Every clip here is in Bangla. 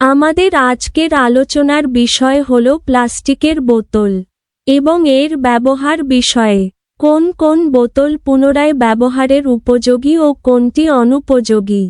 আমাদের আজকের আলোচনার বিষয় হল প্লাস্টিকের বোতল এবং এর ব্যবহার বিষয়ে, কোন কোন বোতল পুনরায় ব্যবহারের উপযোগী ও কোনটি অনুপযোগী।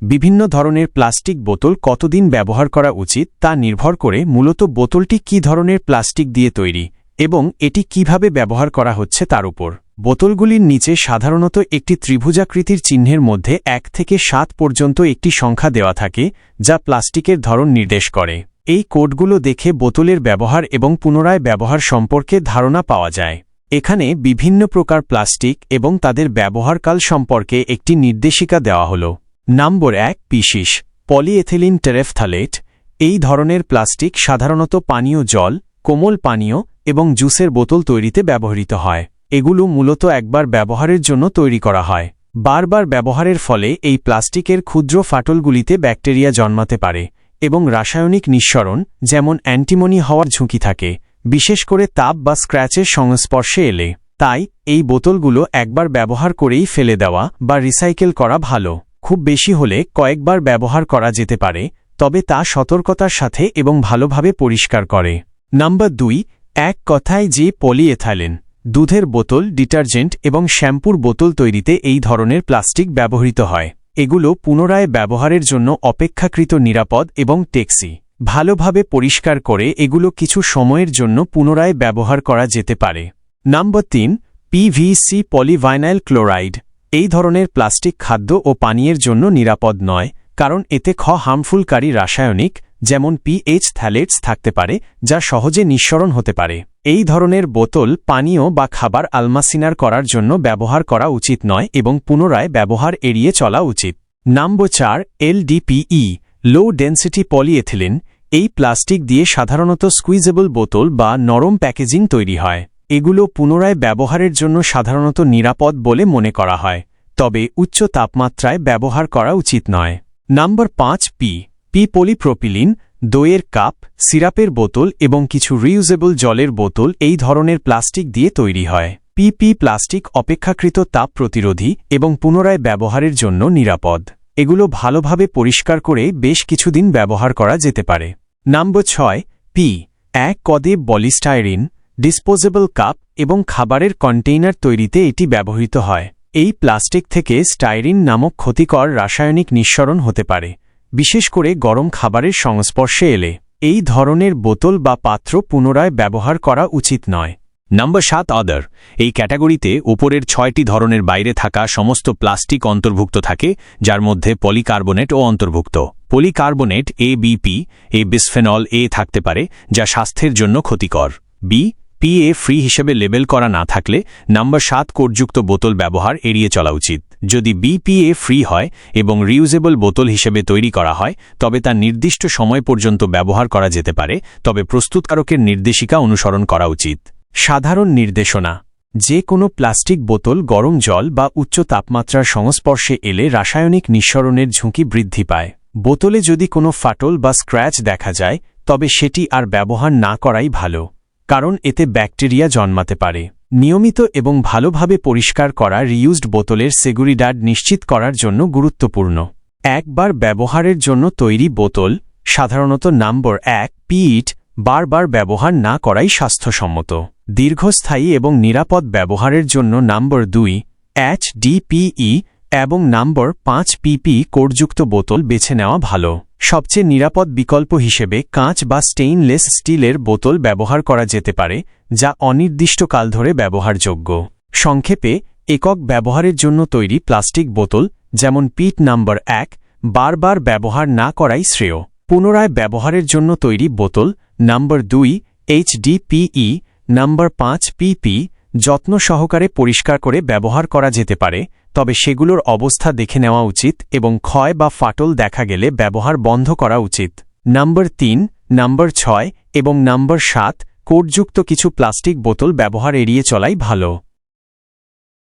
বিভিন্ন ধরনের প্লাস্টিক বোতল কতদিন ব্যবহার করা উচিত তা নির্ভর করে মূলত বোতলটি কী ধরনের প্লাস্টিক দিয়ে তৈরি এবং এটি কীভাবে ব্যবহার করা হচ্ছে তার উপর। বোতলগুলির নিচে সাধারণত একটি ত্রিভুজাকৃতির চিহ্নের মধ্যে এক থেকে সাত পর্যন্ত একটি সংখ্যা দেওয়া থাকে, যা প্লাস্টিকের ধরন নির্দেশ করে। এই কোডগুলো দেখে বোতলের ব্যবহার এবং পুনরায় ব্যবহার সম্পর্কে ধারণা পাওয়া যায়। এখানে বিভিন্ন প্রকার প্লাস্টিক এবং তাদের ব্যবহারকাল সম্পর্কে একটি নির্দেশিকা দেওয়া হল। নম্বর এক পিসিস পলিএথিলিন টেরেফথালেট। এই ধরনের প্লাস্টিক সাধারণত পানীয় জল, কোমল পানীয় এবং জুসের বোতল তৈরিতে ব্যবহৃত হয়। এগুলো মূলত একবার ব্যবহারের জন্য তৈরি করা হয়। বারবার ব্যবহারের ফলে এই প্লাস্টিকের ক্ষুদ্র ফাটলগুলিতে ব্যাকটেরিয়া জন্মাতে পারে এবং রাসায়নিক নিঃসরণ, যেমন অ্যান্টিমনি হওয়ার ঝুঁকি থাকে, বিশেষ করে তাপ বা স্ক্র্যাচের সংস্পর্শে এলে। তাই, এই বোতলগুলো একবার ব্যবহার করেই ফেলে দেওয়া বা রিসাইকেল করা ভালো। খুব বেশি হলে কয়েকবার ব্যবহার করা যেতে পারে, তবে তা সতর্কতার সাথে এবং ভালোভাবে পরিষ্কার করে। নাম্বার দুই, এক কথায় যে পলিএথাইলেন। দুধের বোতল, ডিটারজেন্ট এবং শ্যাম্পুর বোতল তৈরিতে এই ধরনের প্লাস্টিক ব্যবহৃত হয়। এগুলো পুনরায় ব্যবহারের জন্য অপেক্ষাকৃত নিরাপদ এবং টেক্সি ভালোভাবে পরিষ্কার করে এগুলো কিছু সময়ের জন্য পুনরায় ব্যবহার করা যেতে পারে। নাম্বার তিন পিভিসি পলিভাইনাইল ক্লোরাইড। এই ধরনের প্লাস্টিক খাদ্য ও পানীয়ের জন্য নিরাপদ নয়, কারণ এতে খ হার্মফুলকারী রাসায়নিক যেমন পিএইচ থ্যালেটস থাকতে পারে, যা সহজে নিঃসরণ হতে পারে। এই ধরনের বোতল পানীয় বা খাবার আলমাসিনার করার জন্য ব্যবহার করা উচিত নয় এবং পুনরায় ব্যবহার এড়িয়ে চলা উচিত। নাম্বার চার এলডিপিই লো ডেন্সিটি পলিএথিলিন এই প্লাস্টিক দিয়ে সাধারণত স্কুইজেবল বোতল বা নরম প্যাকেজিং তৈরি হয়। এগুলো পুনরায় ব্যবহারের জন্য সাধারণত নিরাপদ বলে মনে করা হয়, তবে উচ্চ তাপমাত্রায় ব্যবহার করা উচিত নয়। নাম্বার পাঁচ, পি পি পলিপ্রোপিলিন, দইয়ের কাপ, সিরাপের বোতল এবং কিছু রিউজেবল জলের বোতল এই ধরনের প্লাস্টিক দিয়ে তৈরি হয়। পিপি প্লাস্টিক অপেক্ষাকৃত তাপ প্রতিরোধী এবং পুনরায় ব্যবহারের জন্য নিরাপদ। এগুলো ভালোভাবে পরিষ্কার করে বেশ কিছুদিন ব্যবহার করা যেতে পারে। নাম্বার ছয় পি এক কদে বলিস্টাইরিন ডিসপোজেবল কাপ এবং খাবারের কন্টেইনার তৈরিতে এটি ব্যবহৃত হয়। এই প্লাস্টিক থেকে স্টাইরিন নামক ক্ষতিকর রাসায়নিক নিঃসরণ হতে পারে। বিশেষ করে গরম খাবারের সংস্পর্শে এলে। এই ধরনের বোতল বা পাত্র পুনরায় ব্যবহার করা উচিত নয়। নম্বর সাত আদার এই ক্যাটাগরিতে ওপরের ছয়টি ধরনের বাইরে থাকা সমস্ত প্লাস্টিক অন্তর্ভুক্ত থাকে, যার মধ্যে পলিকার্বনেটও অন্তর্ভুক্ত। Polycarbonate A B P A bisphenol A থাকতে পারে, যা স্বাস্থ্যের জন্য ক্ষতিকর। বি পিএ ফ্রি হিসেবে লেবেল করা না থাকলে নাম্বার সাত কোডযুক্ত বোতল ব্যবহার এড়িয়ে চলা উচিত। যদি বিপিএ ফ্রি হয় এবং রিউজেবল বোতল হিসেবে তৈরি করা হয়, তবে তা নির্দিষ্ট সময় পর্যন্ত ব্যবহার করা যেতে পারে, তবে প্রস্তুতকারকের নির্দেশিকা অনুসরণ করা উচিত। সাধারণ নির্দেশনা। যে কোনো প্লাস্টিক বোতল গরম জল বা উচ্চ তাপমাত্রার সংস্পর্শে এলে রাসায়নিক নিঃসরণের ঝুঁকি বৃদ্ধি পায়। বোতলে যদি কোনো ফাটল বা স্ক্র্যাচ দেখা যায়, তবে সেটি আর ব্যবহার না করাই ভালো। কারণ এতে ব্যাকটেরিয়া জন্মাতে পারে। নিয়মিত এবং ভালোভাবে পরিষ্কার করা রিউজড বোতলের সেগুরিডাড নিশ্চিত করার জন্য গুরুত্বপূর্ণ। একবার ব্যবহারের জন্য তৈরি বোতল, সাধারণত নম্বর এক, পিইট, বারবার ব্যবহার না করাই স্বাস্থ্যসম্মত। দীর্ঘস্থায়ী এবং নিরাপদ ব্যবহারের জন্য নম্বর দুই, এইচ ডিপিই এবং নম্বর পাঁচ পিপি কোডযুক্ত বোতল বেছে নেওয়া ভালো। সবচেয়ে নিরাপদ বিকল্প হিসেবে কাঁচ বা স্টেইনলেস স্টিলের বোতল ব্যবহার করা যেতে পারে, যা অনির্দিষ্টকাল ধরে ব্যবহারযোগ্য। সংক্ষেপে, একক ব্যবহারের জন্য তৈরি প্লাস্টিক বোতল, যেমন পিট নাম্বার এক, বারবার ব্যবহার না করাই শ্রেয়। পুনরায় ব্যবহারের জন্য তৈরি বোতল, নাম্বার দুই, এইচডিপিই, নাম্বার পাঁচ পিপি, যত্ন সহকারে পরিষ্কার করে ব্যবহার করা যেতে পারে তবে সেগুলোর অবস্থা দেখে নেওয়া উচিত এবং ক্ষয় বা ফাটল দেখা গেলে ব্যবহার বন্ধ করা উচিত। নাম্বার তিন, নাম্বার ছয় এবং নাম্বার সাত, কোডযুক্ত কিছু প্লাস্টিক বোতল ব্যবহার এড়িয়ে চলাই ভালো।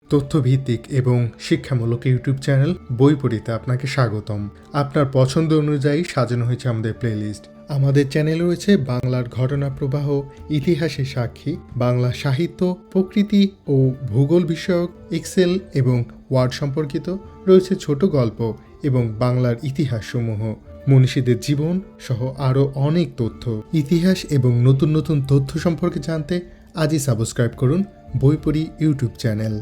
তথ্যভিত্তিক এবং শিক্ষামূলক ইউটিউব চ্যানেল বই পড়িতে আপনাকে স্বাগতম। আপনার পছন্দ অনুযায়ী সাজানো হয়েছে আমাদের প্লেলিস্ট আমাদের চ্যানেল রয়েছে বাংলার ঘটনা প্রবাহ, ইতিহাসের সাক্ষী, বাংলা সাহিত্য, প্রকৃতি ও ভূগোল বিষয়ক এক্সেল এবং ওয়ার্ড সম্পর্কিত রয়েছে ছোট গল্প এবং বাংলার ইতিহাসসমূহ। মনীষীদের জীবন সহ আরও অনেক তথ্য। ইতিহাস এবং নতুন নতুন তথ্য সম্পর্কে জানতে আজই সাবস্ক্রাইব করুন বইপড়ি ইউটিউব চ্যানেল।